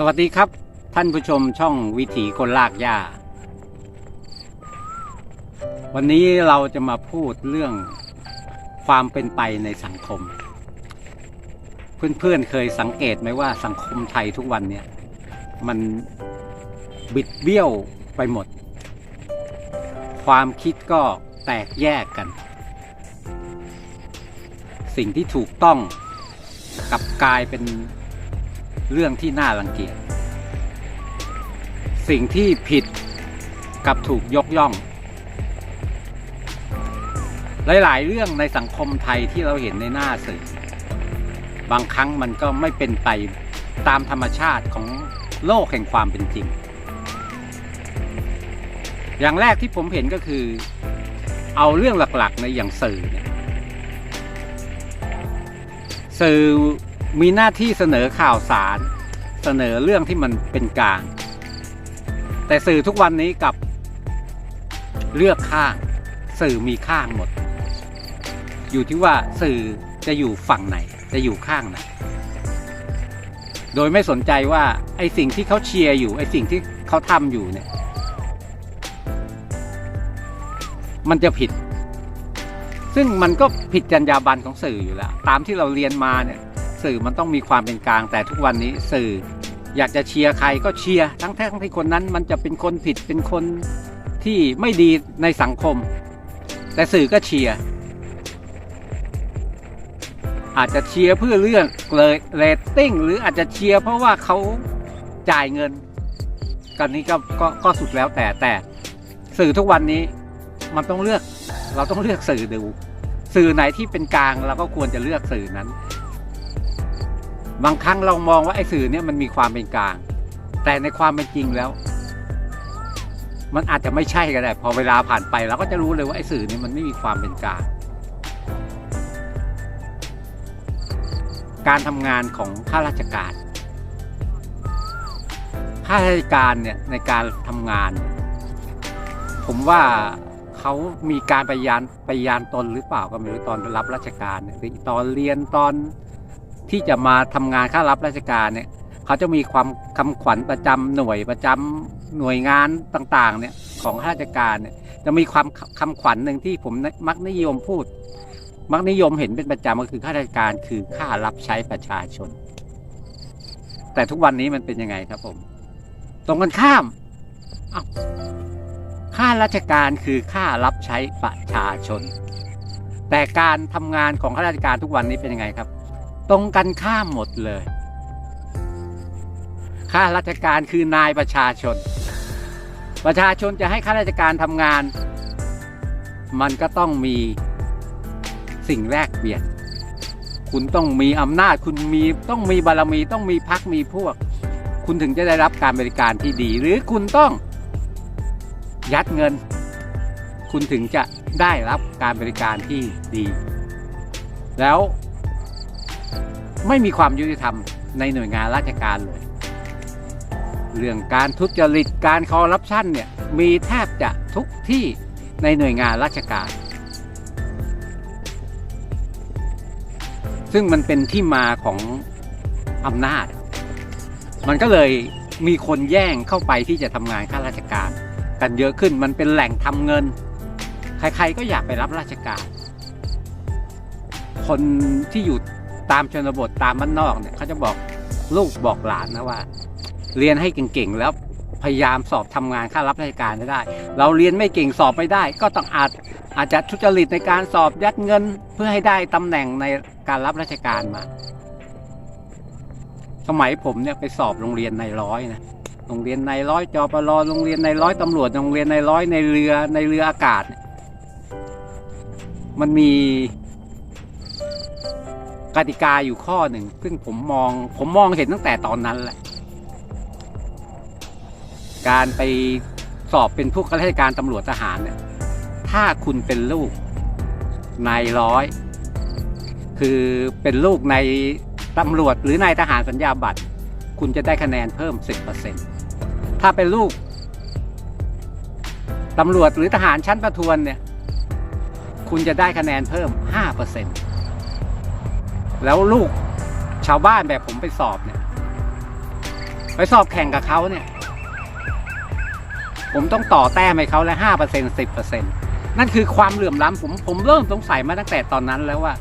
สวัสดีครับ ท่านผู้ชมช่องวิถีคนลากหญ้า วันนี้เราจะมาพูดเรื่องความเป็นไปในสังคม เพื่อนๆเคยสังเกตไหมว่าสังคมไทยทุกวันเนี่ย มันบิดเบี้ยวไปหมด ความคิดก็แตกแยกกัน สิ่งที่ถูกต้องกลับกลายเป็น เรื่องที่น่ารังเกียจสิ่งที่ผิดกับถูกยกย่อง หลาย ๆ เรื่องในสังคมไทยที่เราเห็นในหน้าสื่อบางครั้งมันก็ไม่เป็นไปตามธรรมชาติของโลกแห่งความเป็นจริง อย่างแรกที่ผมเห็นก็คือ เอาเรื่องหลัก ๆ ในอย่างสื่อเนี่ยสื่อ มีหน้าที่เสนอข่าวสาร เสนอเรื่องที่มันเป็นกลาง แต่สื่อทุกวันนี้กับเลือกข้าง สื่อมีข้างหมด อยู่ที่ว่าสื่อจะอยู่ฝั่งไหน จะอยู่ข้างไหน โดยไม่สนใจว่าไอสิ่งที่เขาเชียร์อยู่ไอสิ่งที่เขาทำอยู่เนี่ย มันจะผิด ซึ่งมันก็ผิดจรรยาบรรณของสื่ออยู่แล้ว ตามที่เราเรียนมาเนี่ย สื่อมันต้องมีความเป็นกลาง แต่ทุกวันนี้สื่ออยากจะเชียร์ใครก็เชียร์ทั้งแท้ทั้งที่คนนั้นมันจะเป็นคนผิดเป็นคนที่ไม่ดีในสังคม แต่สื่อก็เชียร์อาจจะเชียร์เพื่อเรื่องเลยเรตติ้งหรืออาจจะเชียร์เพราะว่าเขาจ่ายเงิน กันนี้ก็ก็ก็สุดแล้วแต่แต่สื่อทุกวันนี้มันต้องเลือกเราต้องเลือกสื่อดู สื่อไหนที่เป็นกลางเราก็ควรจะเลือกสื่อนั้น บางครั้งเรามองว่าไอ้สื่อเนี่ยมันมีความเป็นกลาง แต่ในความเป็นจริงแล้ว มันอาจจะไม่ใช่ก็ได้ พอเวลาผ่านไปเราก็จะรู้เลยว่าไอ้สื่อเนี่ยมันไม่มีความเป็นกลาง การทำงานของข้าราชการข้าราชการเนี่ยในการทำงาน ผมว่าเขามีการไปยานไปยานตนหรือเปล่าก็ไม่รู้ตอนรับราชการหรือตอนเรียนตอน ที่จะมาทำงานข้ารับราชการเนี่ยเขาจะมีความคำขวัญประจำหน่วยประจำหน่วยงานต่างๆเนี่ยของข้าราชการเนี่ยจะมีความคำขวัญหนึ่งที่ผมมักนิยมพูด มักนิยมเห็นเป็นประจำก็คือข้าราชการคือข้ารับใช้ประชาชน แต่ทุกวันนี้มันเป็นยังไงครับผม ตรงกันข้ามอ้าวข้าราชการคือข้ารับใช้ประชาชน แต่การทำงานของข้าราชการทุกวันนี้เป็นยังไงครับ ตรงกันข้ามหมดเลย ข้าราชการคือนายประชาชน ประชาชนจะให้ข้าราชการทำงาน มันก็ต้องมีสิ่งแรกเปลี่ยน คุณต้องมีอำนาจ คุณมีต้องมีบารมี ต้องมีพักมีพวก คุณถึงจะได้รับการบริการที่ดี หรือคุณต้อง ยัดเงิน คุณถึงจะได้รับการบริการที่ดี แล้ว ไม่มีความยุติธรรมในหน่วยงานราชการเลย เรื่องการทุจริตการคอร์รัปชันเนี่ยมีแทบจะทุกที่ในหน่วยงานราชการ ซึ่งมันเป็นที่มาของอำนาจ มันก็เลยมีคนแย่งเข้าไปที่จะทำงานข้าราชการ กันเยอะขึ้นมันเป็นแหล่งทำเงิน ใครๆก็อยากไปรับราชการ คนที่อยู่ ตามชนบทตามบ้านนอกเนี่ยเขาจะบอกลูกบอกหลานนะว่า เรียนให้เก่งๆแล้วพยายามสอบทำงานข้ารับราชการได้ เราเรียนไม่เก่งสอบไม่ได้ ก็ต้องอาจอาจจะทุจริตในการสอบยัดเงินเพื่อให้ได้ตำแหน่งในการรับราชการมา สมัยผมเนี่ยไปสอบโรงเรียนในร้อยนะโรงเรียนในร้อยจอปรโรงเรียนในร้อยตำรวจโรงเรียนในร้อยในเรือในเรืออากาศ มันมี กติกาอยู่ข้อหนึ่ง ซึ่งผมมองผมมองเห็นตั้งแต่ตอนนั้นแหละ การไปสอบเป็นผู้ข้าราชการตำรวจทหารเนี่ย ถ้าคุณเป็นลูกนายร้อย คือเป็นลูกในตำรวจหรือนายทหารสัญญาบัตร คุณจะได้คะแนนเพิ่ม 10%ถ้าเป็นลูกตำรวจหรือทหารชั้นประทวนเนี่ย คุณจะได้คะแนนเพิ่ม 5% แล้วลูกชาวบ้านแบบผมไปสอบเนี่ย ไปสอบแข่งกับเขาเนี่ย ผมต้องต่อแต้มให้เขาแล้วห้าเปอร์เซ็นสิบเปอร์เซ็นนั่นคือความเหลื่อมล้ำผมผมเริ่มสงสัยมาตั้งแต่ตอนนั้นแล้วว่า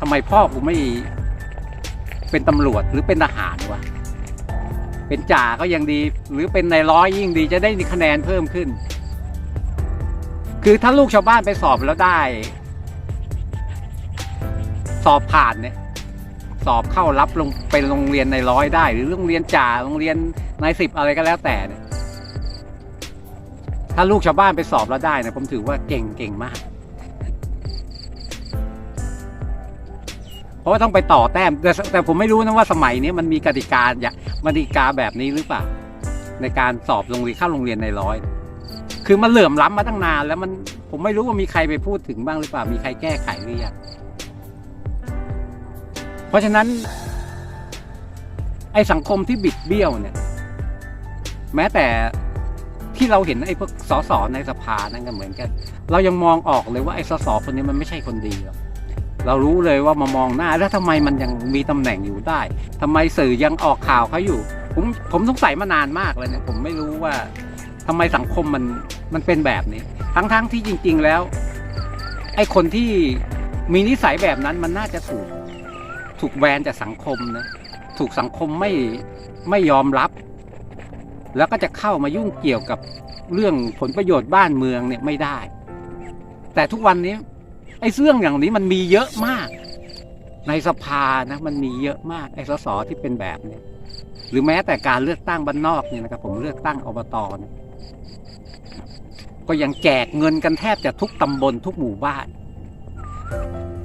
ทำไมพ่อกูไม่เป็นตำรวจหรือเป็นทหารวะเป็นจ่าก็ยังดี หรือเป็นนายร้อยยิ่งดีจะได้มีคะแนนเพิ่มขึ้น คือถ้าลูกชาวบ้านไปสอบแล้วได้ สอบผ่านเนี่ยสอบเข้ารับลงเป็นโรงเรียนในร้อยได้ หรือโรงเรียนจ่าโรงเรียนนายสิบอะไรก็แล้วแต่เนี่ยถ้าลูกชาวบ้านไปสอบแล้วได้นะผมถือว่าเก่งเก่งมาก เพราะว่าต้องไปต่อแต้ม แต่แต่ผมไม่รู้นะว่าสมัยนี้มันมีกติกาอย่างกติกาแบบนี้หรือเปล่า ในการสอบโรงเรียนเข้าโรงเรียนในร้อย คือมันเหลื่อมล้ำมาตั้งนาน แล้วมันผมไม่รู้ว่ามีใครไปพูดถึงบ้างหรือเปล่า มีใครแก้ไขหรือยัง เพราะฉะนั้น ไอสังคมที่บิดเบี้ยวเนี่ย แม้แต่ที่เราเห็นไอ้พวกสสในสภานั่นก็เหมือนกัน เรายังมองออกเลยว่าไอ้สสคนนี้มันไม่ใช่คนดีหรอกเรารู้เลยว่ามามองหน้าแล้วทำไมมันยังมีตำแหน่งอยู่ได้ทำไมสื่อยังออกข่าวเขาอยู่ ผมผมสงสัยมานานมากเลยเนี่ยผมไม่รู้ว่าทำไมสังคมมันมันเป็นแบบนี้ ทั้งๆทที่จริง ๆแล้ว ไอ้คนที่มีนิสัยแบบนั้นมันน่าจะถูก ถูกแบนจากสังคมนะถูกสังคมไม่ไม่ยอมรับ แล้วก็จะเข้ามายุ่งเกี่ยวกับเรื่องผลประโยชน์บ้านเมืองเนี่ยไม่ได้ แต่ทุกวันนี้ไอ้เรื่องอย่างนี้มันมีเยอะมาก ในสภานะมันมีเยอะมากไอ้สสที่เป็นแบบนี้หรือแม้แต่การเลือกตั้งบ้านนอกเนี่ยนะครับผมเลือกตั้งอบตเนี่ยก็ยังแจกเงินกันแทบจะทุกตำบลทุกหมู่บ้าน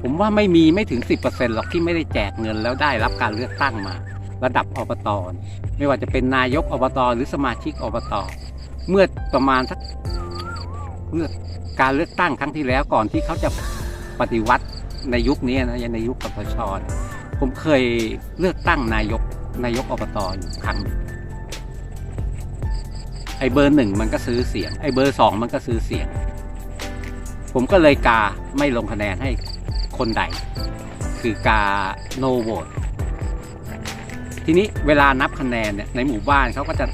ผมว่าไม่มีไม่ถึงสิบเปอร์เซ็นหรอกที่ไม่ได้แจกเงินแล้วได้รับการเลือกตั้งมา ระดับอบตเนี่ยไม่ว่าจะเป็นนายกอบตหรือสมาชิกอบตเมื่อประมาณสักเมื่อการเลือกตั้งครั้งที่แล้วก่อนที่เขาจะปฏิวัติในยุคนี้นะในยุคคปชผมเคยเลือกตั้งนายกนายกอบตอยู่ครั้งหนึ่งไอ้เบอร์หนึ่งมันก็ซื้อเสียงไอ้เบอร์สองมันก็ซื้อเสียง ผมก็เลยกาไม่ลงคะแนนให้ คนใด คือกาโนโหวตทีนี้เวลานับคะแนนเนี่ยในหมู่บ้านเขาก็จะ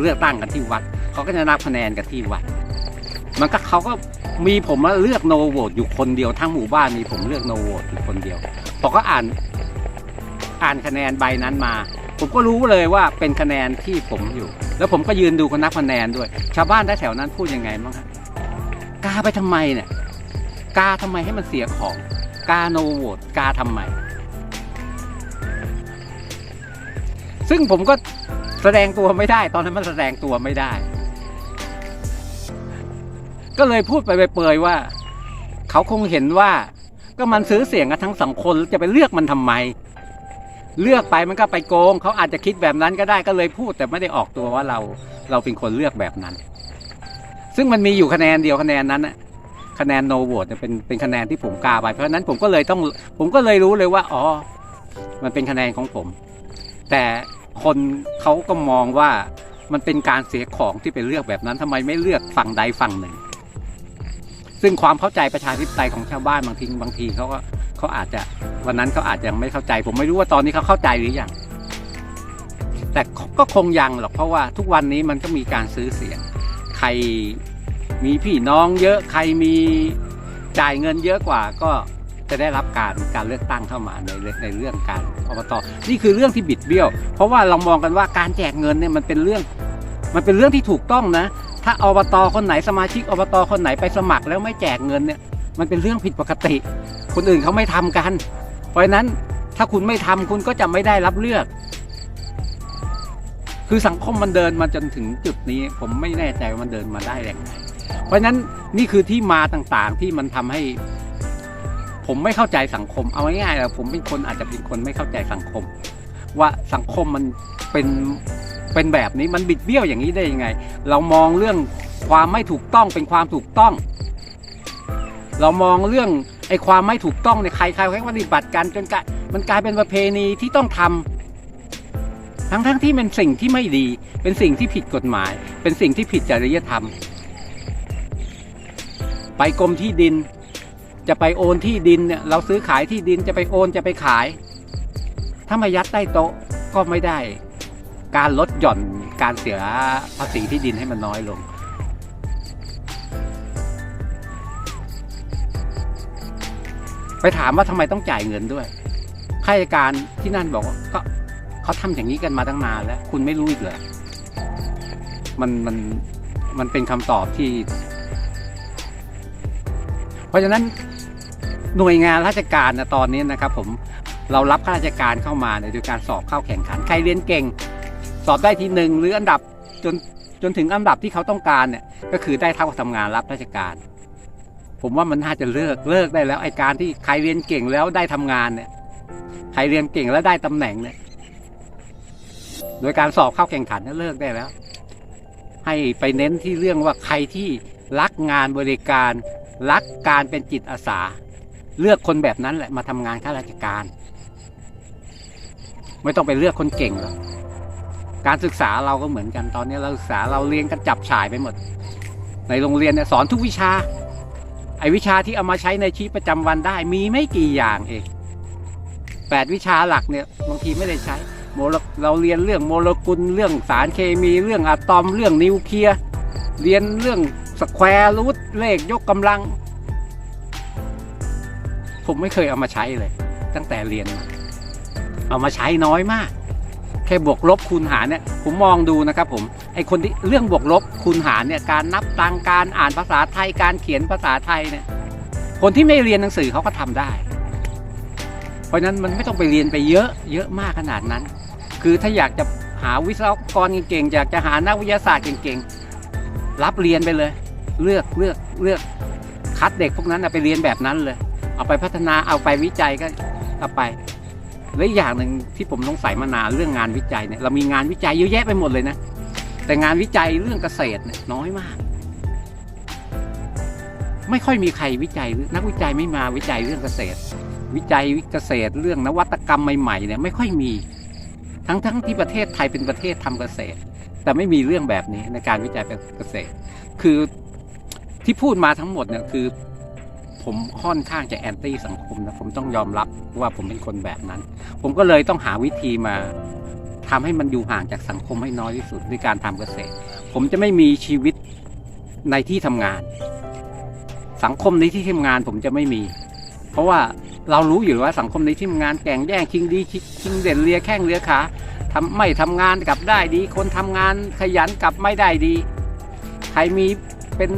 เลือกตั้งกันที่วัดเขาก็จะนับคะแนนกันที่วัด มันก็เขาก็มีผมมาเลือกโนโหวตอยู่คนเดียวทั้งหมู่บ้านมีผมเลือกโนโหวตอยู่คนเดียวพอก็อ่านอ่านคะแนนใบนั้นมา ผมก็รู้เลยว่าเป็นคะแนนที่ผมอยู่ แล้วผมก็ยืนดูคนนับคะแนนด้วย ชาวบ้านแถวนั้นพูดยังไงบ้างกาไปทำไมเนี่ยกาทำไมให้มันเสียของ กาโนโหวตกาทำไม ซึ่งผมก็แสดงตัวไม่ได้ ตอนนั้นมันแสดงตัวไม่ได้ ก็เลยพูดไปเปยว่า เขาคงเห็นว่า ก็มันซื้อเสียงกันทั้งสองคนจะไปเลือกมันทำไม เลือกไปมันก็ไปโกง เขาอาจจะคิดแบบนั้นก็ได้ก็เลยพูดแต่ไม่ได้ออกตัวว่าเรา เราเป็นคนเลือกแบบนั้น ซึ่งมันมีอยู่คะแนนเดียวคะแนนนั้นนะ คะแนนโนโหวตเป็นเป็นคะแนนที่ผมกาไป เพราะฉะนั้นผมก็เลยต้องผมก็เลยรู้เลยว่าอ๋อมันเป็นคะแนนของผม แต่คนเขาก็มองว่ามันเป็นการเสียของที่ไปเลือกแบบนั้นทำไมไม่เลือกฝั่งใดฝั่งหนึ่ง ซึ่งความเข้าใจประชาธิปไตยของชาวบ้านบางทีบางทีเขาก็เขาอาจจะวันนั้นเขาอาจจะยังไม่เข้าใจ ผมไม่รู้ว่าตอนนี้เขาเข้าใจหรือยังแต่ก็คงยังหรอกเพราะว่าทุกวันนี้มันก็มีการซื้อเสียง ใคร มีพี่น้องเยอะใครมีจ่ายเงินเยอะกว่าก็จะได้รับการการเลือกตั้งเข้ามาในในเรื่องการอบตนี่คือเรื่องที่บิดเบี้ยว เพราะว่าเรามองกันว่าการแจกเงินเนี่ยมันเป็นเรื่อง มันเป็นเรื่องที่ถูกต้องนะ ถ้าอบตคนไหนสมาชิกอบตคนไหนไปสมัครแล้วไม่แจกเงินเนี่ยมันเป็นเรื่องผิดปกติ คนอื่นเขาไม่ทำกัน เพราะนั้นถ้าคุณไม่ทำคุณก็จะไม่ได้รับเลือก คือสังคมมันเดินมาจนถึงจุดนี้ ผมไม่แน่ใจว่ามันเดินมาได้แรงไง เพราะฉะนั้นนี่คือที่มาต่างๆที่มันทำให้ ผมไม่เข้าใจสังคม เอาง่ายๆเลยผมเป็นคนอาจจะเป็นคนไม่เข้าใจสังคม ว่าสังคมมันเป็นเป็นแบบนี้มันบิดเบี้ยวอย่างนี้ได้ยังไง เรามองเรื่องความไม่ถูกต้องเป็นความถูกต้อง เรามองเรื่องไอ้ความไม่ถูกต้องในใครใครเขาปฏิบัติกันจนกลายมันกลายเป็นประเพณีที่ต้องทำทั้งทั้งที่เป็นสิ่งที่ไม่ดี เป็นสิ่งที่ผิดกฎหมาย เป็นสิ่งที่ผิดจริยธรรม ไปกรมที่ดิน จะไปโอนที่ดินเนี่ยเราซื้อขายที่ดินจะไปโอนจะไปขาย ถ้ามายัดใต้โต๊ะก็ไม่ได้ การลดหย่อนการเสียภาษีที่ดินให้มันน้อยลงไปถามว่าทำไมต้องจ่ายเงินด้วย ข้าราชการที่นั่นบอกว่าก็เขาทำอย่างนี้กันมาตั้งนานแล้ว คุณไม่รู้อีกเหรอ มันมันมันเป็นคำตอบที่ เพราะฉะนั้นหน่วยงานราชการนะตอนนี้นะครับผมเรารับข้าราชการเข้ามาโดยการสอบเข้าแข่งขัน ใครเรียนเก่ง สอบได้ที่หนึ่งหรืออันดับจนจนถึงอันดับที่เขาต้องการเนี่ยก็คือได้เท่ากับทำงานรับราชการ ผมว่ามันน่าจะเลิกเลิกได้แล้วไอการที่ใครเรียนเก่งแล้วได้ทำงานเนี่ยใครเรียนเก่งแล้วได้ตำแหน่งเนี่ยโดยการสอบเข้าแข่งขันเลิกได้แล้ว ให้ไปเน้นที่เรื่องว่าใครที่รักงานบริการ รักการเป็นจิตอาสา เลือกคนแบบนั้นแหละมาทำงานข้าราชการ ไม่ต้องไปเลือกคนเก่งหรอกการศึกษาเราก็เหมือนกันตอนนี้เราศึกษาเราเรียนกันจับฉ่ายไปหมด ในโรงเรียนเนี่ยสอนทุกวิชา ไอวิชาที่เอามาใช้ในชีวิตประจำวันได้มีไม่กี่อย่างเองแปดวิชาหลักเนี่ยบางทีไม่ได้ใช้โมเลเราเรียนเรื่องโมเลกุลเรื่องสารเคมีเรื่องอะตอมเรื่องนิวเคลียร์เรียนเรื่อง สแควร์รูทเลขยกกำลัง ผมไม่เคยเอามาใช้เลย ตั้งแต่เรียนมาเอามาใช้น้อยมาก แค่บวกลบคูณหารเนี่ย ผมมองดูนะครับผมไอคนที่เรื่องบวกลบคูณหารเนี่ยการนับตังการอ่านภาษาไทยการเขียนภาษาไทยเนี่ย คนที่ไม่เรียนหนังสือเขาก็ทำได้ เพราะฉะนั้นมันไม่ต้องไปเรียนไปเยอะเยอะมากขนาดนั้น คือถ้าอยากจะหาวิศวกรเก่งๆอยากจะหานักวิทยาศาสตร์เก่งๆรับเรียนไปเลย เลือกเลือกเลือกคัดเด็กพวกนั้นไปเรียนแบบนั้นเลย เอาไปพัฒนาเอาไปวิจัยก็เอาไปและอย่างหนึ่งที่ผมสงสัยมานานเรื่องงานวิจัยเนี่ยเรามีงานวิจัยเยอะแยะไปหมดเลยนะ แต่งานวิจัยเรื่องเกษตรเนี่ยน้อยมาก ไม่ค่อยมีใครวิจัยนักวิจัยไม่มาวิจัยเรื่องเกษตร วิจัยเกษตรเรื่องนวัตกรรมใหม่ๆเนี่ยไม่ค่อยมี ทั้งทั้งที่ประเทศไทยเป็นประเทศทำเกษตร แต่ไม่มีเรื่องแบบนี้ในการวิจัยเกษตร คือ ที่พูดมาทั้งหมดเนี่ยคือ ผมค่อนข้างจะแอนตี้สังคมนะผมต้องยอมรับว่าผมเป็นคนแบบนั้น ผมก็เลยต้องหาวิธีมาทำให้มันอยู่ห่างจากสังคมให้น้อยที่สุดด้วยการทำเกษตร ผมจะไม่มีชีวิตในที่ทำงาน สังคมในที่ทำงานผมจะไม่มี เพราะว่าเรารู้อยู่ว่าสังคมในที่ทำงานแข่งแย่งชิงดีชิงเด่นเลียแข้งเลียขาทำไม่ทำงานกลับได้ดี คนทำงานขยันกลับไม่ได้ดี ใครมีเป็น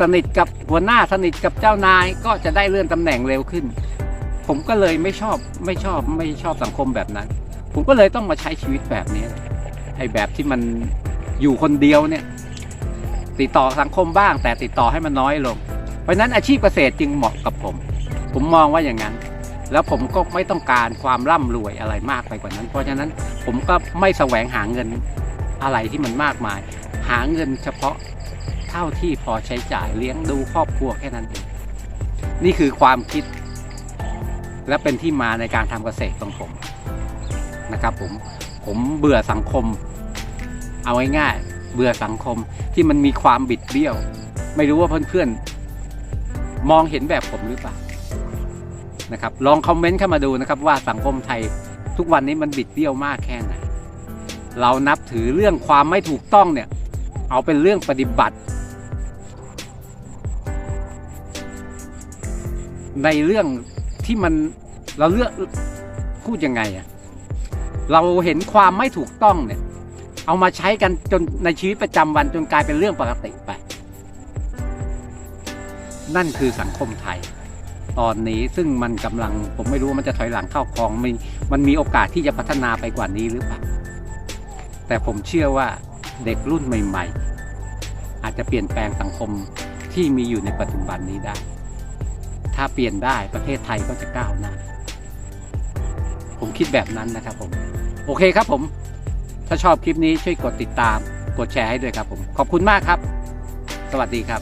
สนิทกับหัวหน้าสนิทกับเจ้านายก็จะได้เลื่อนตำแหน่งเร็วขึ้น ผมก็เลยไม่ชอบไม่ชอบไม่ชอบสังคมแบบนั้น ผมก็เลยต้องมาใช้ชีวิตแบบนี้ไอ้แบบที่มันอยู่คนเดียวเนี่ย ติดต่อสังคมบ้าง แต่ติดต่อให้มันน้อยลง เพราะฉะนั้นอาชีพเกษตรจึงเหมาะกับผม ผมมองว่าอย่างนั้น แล้วผมก็ไม่ต้องการความร่ำรวยอะไรมากไปกว่านั้น เพราะฉะนั้นผมก็ไม่แสวงหาเงินอะไรที่มันมากมาย หาเงินเฉพาะ เท่าที่พอใช้จ่ายเลี้ยงดูครอบครัวแค่นั้นเอง นี่คือความคิด และเป็นที่มาในการทำเกษตรของผมนะครับผมผมเบื่อสังคม เอาง่ายๆเบื่อสังคมที่มันมีความบิดเบี้ยว ไม่รู้ว่าเพื่อนๆมองเห็นแบบผมหรือเปล่านะครับลองคอมเมนต์เข้ามาดูนะครับว่าสังคมไทยทุกวันนี้มันบิดเบี้ยวมากแค่ไหนเรานับถือเรื่องความไม่ถูกต้องเนี่ย เอาเป็นเรื่องปฏิบัติ ในเรื่องที่มันเราเลือกพูดยังไงอะเราเห็นความไม่ถูกต้องเนี่ย เอามาใช้กันจนในชีวิตประจำวันจนกลายเป็นเรื่องปกติไป นั่นคือสังคมไทย ตอนนี้ซึ่งมันกำลังผมไม่รู้ว่ามันจะถอยหลังเข้าคลองมีมันมีโอกาสที่จะพัฒนาไปกว่านี้หรือเปล่าแต่ผมเชื่อว่าเด็กรุ่นใหม่ ๆ อาจจะเปลี่ยนแปลงสังคมที่มีอยู่ในปัจจุบันนี้ได้ ถ้าเปลี่ยนได้ประเทศไทยก็จะก้าวหน้า ผมคิดแบบนั้นนะครับผม โอเคครับผม ถ้าชอบคลิปนี้ช่วยกดติดตาม กดแชร์ให้ด้วยครับผม ขอบคุณมากครับ สวัสดีครับ